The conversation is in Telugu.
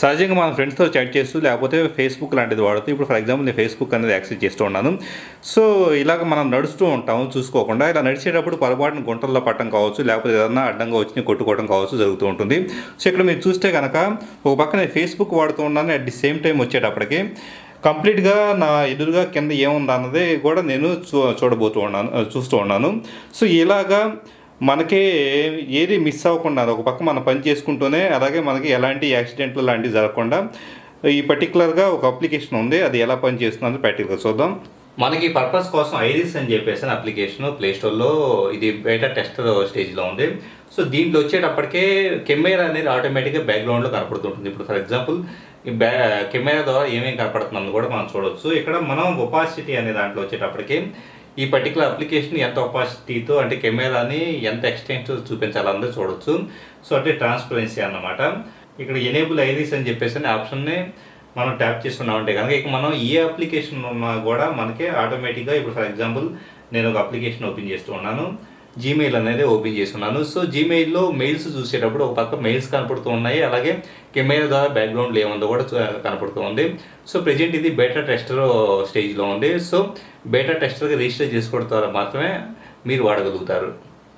సహజంగా మన ఫ్రెండ్స్తో చాట్ చేస్తూ లేకపోతే ఫేస్బుక్ లాంటిది వాడుతూ ఇప్పుడు ఫర్ ఎగ్జాంపుల్ నేను ఫేస్బుక్ అనేది యాక్సెస్ చేస్తూ ఉన్నాను. సో ఇలాగ మనం నడుస్తూ ఉంటాము చూసుకోకుండా ఇలా నడిచేటప్పుడు పొరపాటున గుంటల్లో పట్టడం కావచ్చు లేకపోతే ఏదన్నా అడ్డంగా వచ్చి కొట్టుకోవడం కావచ్చు జరుగుతూ ఉంటుంది. సో ఇక్కడ మీరు చూస్తే కనుక ఒక పక్క నేను ఫేస్బుక్ వాడుతూ ఉన్నాను అట్ ది సేమ్ టైం వచ్చేటప్పటికి కంప్లీట్గా నా ఎదురుగా కింద ఏముందన్నది కూడా నేను చూ చూడబోతూ ఉన్నాను చూస్తూ ఉన్నాను. సో ఇలాగా మనకే ఏది మిస్ అవ్వకుండా ఒక పక్క మనం పని చేసుకుంటూనే అలాగే మనకి ఎలాంటి యాక్సిడెంట్లు లాంటివి జరగకుండా ఈ పర్టికులర్గా ఒక అప్లికేషన్ ఉంది అది ఎలా పని చేస్తుందో ప్రాక్టికల్గా చూద్దాం. మనకి పర్పస్ కోసం ఐరిస్ అని చెప్పేసి అప్లికేషన్ ప్లేస్టోర్లో ఇది బయట టెస్టర్ స్టేజ్లో ఉంది. సో దీంట్లో వచ్చేటప్పటికే కెమెరా అనేది ఆటోమేటిక్గా బ్యాక్గ్రౌండ్లో కనపడుతుంటుంది. ఇప్పుడు ఫర్ ఎగ్జాంపుల్ ఈ బ్యా కెమెరా ద్వారా ఏమేమి కనపడుతుందని కూడా మనం చూడవచ్చు ఇక్కడ మనం ఒపాసిటీ అనే దాంట్లో వచ్చేటప్పటికి ఈ పర్టికులర్ అప్లికేషన్ ఎంత ఒపాసిటీతో అంటే కెమెరాని ఎంత ఎక్స్టెంట్ అందరూ చూడొచ్చు. సో అంటే ట్రాన్స్పరెన్సీ అన్నమాట. ఇక్కడ ఎనేబుల్ ఐరీస్ అని చెప్పేసి అనే ఆప్షన్ని మనం ట్యాప్ చేస్తున్నామంటే కనుక ఇక మనం ఏ అప్లికేషన్ ఉన్నా కూడా మనకి ఆటోమేటిక్గా ఇప్పుడు ఫర్ ఎగ్జాంపుల్ నేను ఒక అప్లికేషన్ ఓపెన్ చేస్తూ ఉన్నాను. జీమెయిల్ అనేది ఓపెన్ చేస్తున్నాను. సో జీమెయిల్లో మెయిల్స్ చూసేటప్పుడు ఒక పక్క మెయిల్స్ కనపడుతూ ఉన్నాయి. అలాగే కెమెరా ద్వారా బ్యాక్గ్రౌండ్ ఏముందో కూడా కనపడుతూ ఉంది. సో ప్రజెంట్ ఇది బేటా టెస్టర్ స్టేజ్లో ఉంది. సో బేటా టెస్టర్గా రిజిస్టర్ చేసుకోవడం ద్వారా మాత్రమే మీరు వాడగలుగుతారు.